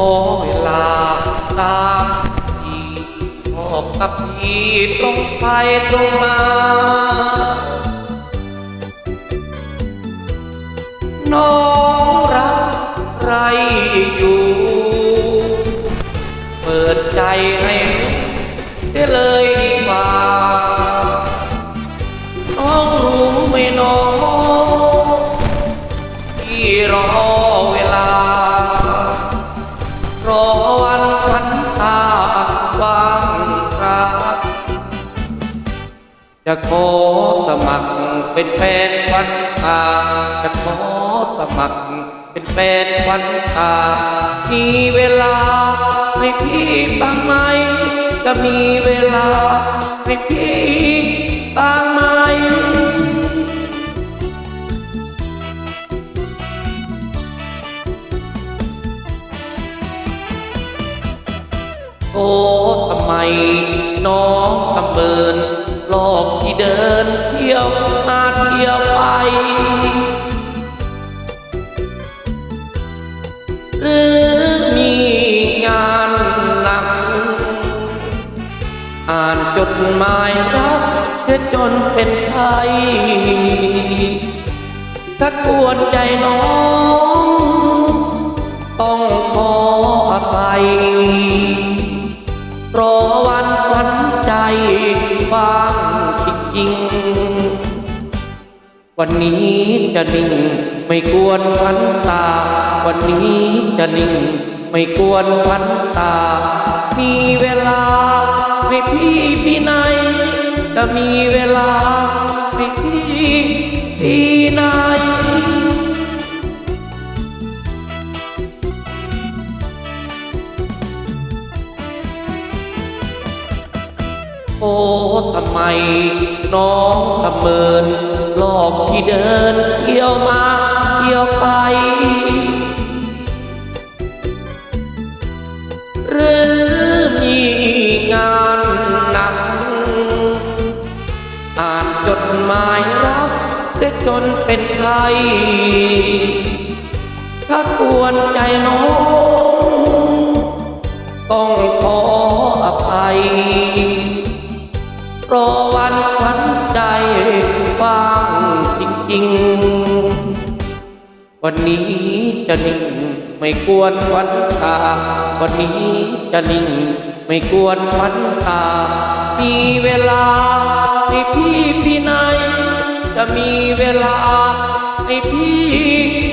อเวลาตามที่ชอบกับพี่ตรงไปตรงมา น้องรักใครอยู่ เปิดใจให้ได้เลยดีกว่าน้องรู้ไหมน้องที่รอ สมัครเป็นแฟนวันตาจะขอสมัครเป็นแฟนวันตามีเวลาให้พี่บ้างไหมจะมีเวลาให้พี่บ้างไหมโอ้ทำไมน้องทำเบิน หลอกที่เดินเที่ยวมาเที่ยวไป หรือมีงานหนัก อ่านจดหมายรักเสียจนเป็นไทยถ้ากวนใจน้อง ต้องขออภัยรอวันวัญใจบ้า วันนี้จะนิ่งไม่กวนขวัญตา วันนี้จะนิ่งไม่กวนขวัญตา มีเวลาให้พี่พี่ไหนจะมีเวลาให้พี่พี่ไหนยโอ้ทำไมน้องทำเมิน หลอกที่เดินเที่ยวมาเที่ยวไป หรือมีงานหนักอ่านจดหมายรักเสียจนเป็นไทยถ้ากวนใจน้องต้องขออภัยรอวันขวัญใจว่าง จริง วันนี้จะนิ่งไม่กวนวันตา วันนี้จะนิ่งไม่กวนวันตา มีเวลาให้พี่พี่ไหนยจะมีเวลาให้พี่